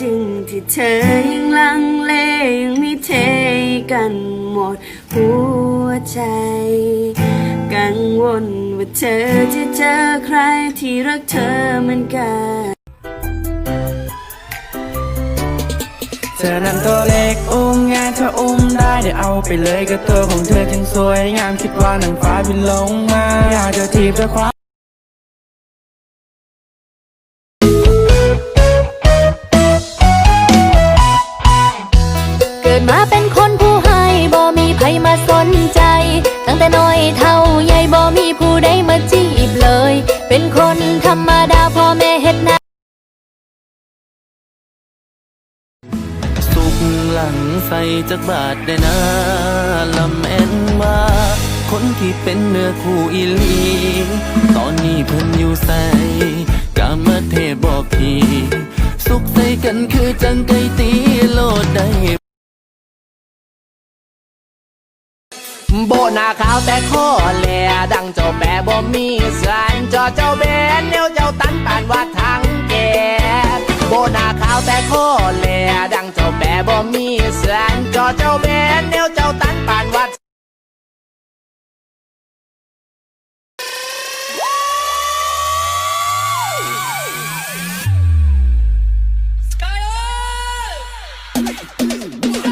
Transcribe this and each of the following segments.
จึงที่เธอยังลังเลยังไม่เทกันหมดหัวใจ กังวลว่าเธอจะเจอใครที่รักเธอเหมือนกันเธอนั้นตัวเล็กอุ้มง่ายเธออุ้มได้เดี๋ยวเอาไปเลยก็ตัวของเธอจึงสวยงามคิดว่านางฟ้าบินลงมา อยากจะทีบเธอคว้า แต่น้อยเท่าใหญ่บ่มีผู้ใดมาจีบเลย เป็นคนธรรมดาพ่อแม่เฮ็ดนาสุกหลังใส่จักบาทได้นะลำแม่นว่าคนที่เป็นเนื้อคู่อีลี ตอนนี้เพิ่นอยู่ใส่กามเทพบอกทีสุขใส่กันคือจังไกตีโลดได้ โบหน้าขาวแต่คอแหลดังเจ้าแปรบ่มีสารจอเจ้าเบนเนวเจ้าตันปานว่าทางแกโบหน้าขาวแต่คอแหลดังเจ้าแปรบ่มีสารจอเจ้าเบนเนวเจ้าตันปานว่าตัว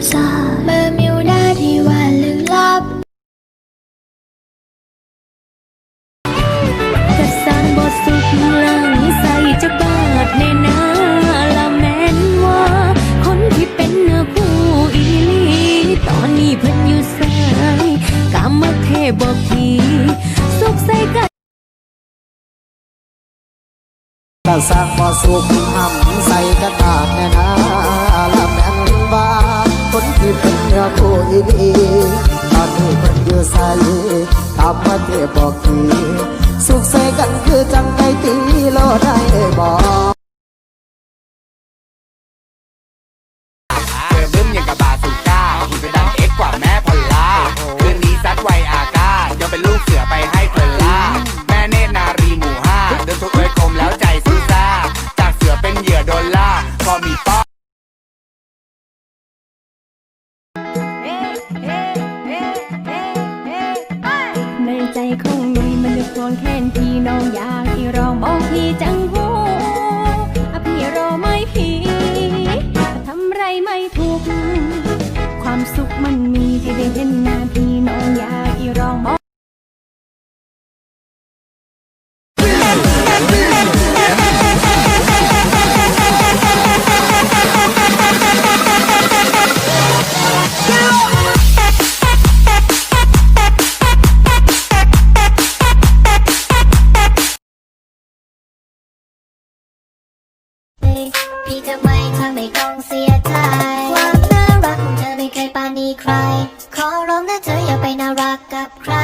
ที่ปราสาทเบอร์มิวดาที่ว่าลึกลับกระสานบทสุขหลังใส่จะบาดในนาละแม่นว่า คนที่เป็นเนื้อคู่อีหลีตอนนี้เพิ่นอยู่สายกามเทพบอกทีสุขใส่กันกระสักบ่สุขหำใส่กระตากแน่นาละ อคู่อีดีตอนนี้คนอยู่ใส่ตามมาเทบอกทีสุขใส่กันคือจังไงตีโลได้บอก องแค้นพี่น้องอยากที่รองบอกพี่จังหูอพี่รอไม่พี่ทำไรไม่ถูก ความสุขมันมีที่ได้เห็นหน้าพี่น้องอยากที่รองบอก พี่ทำไมเธอไม่ต้องเสียใจ ความน่ารักของเธอไม่เคยปานีใคร ขอร้องนะเธออย่าไปน่ารักกับใคร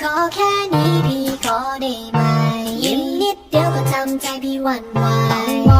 ขอแค่นี้พี่ขอได้ไหมยิ้มนิดเดียวก็ทำใจพี่หวั่นไหว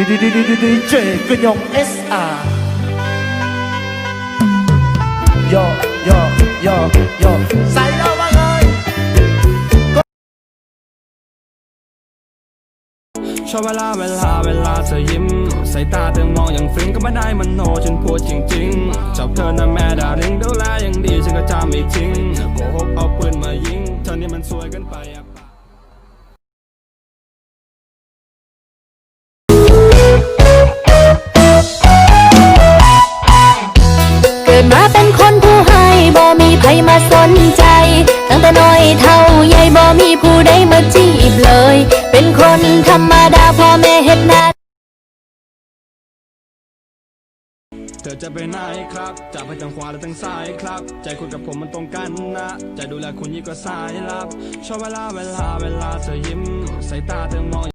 ดีดีดีดีดีดีเจกยองเอสอาร์โยโยโยโยใส่เรามาเลยชอบเวลาเวลาเวลาเธอยิ้มสายตาเธอมองอย่างฟินก็ไม่ได้มันโนฉันพูดจริงๆชอบเธอนะแม่ดาริงดูแลอย่างดีฉันก็จะไม่ทิ้งโกหกเอาปืนมายิงเธอนี่มันสวยเกินไปอะ คนธรรมดาพ่อแม่เฮ็ดนาเธอจะไปไหนครับจะไปทางขวาหรือทางซ้ายครับ ใจคุณกับผมมันตรงกันนะ จะดูแลคุณยิ่งกว่าสายลับ ชอบเวลาเวลาเวลาเธอยิ้ม สายตาเธอมอง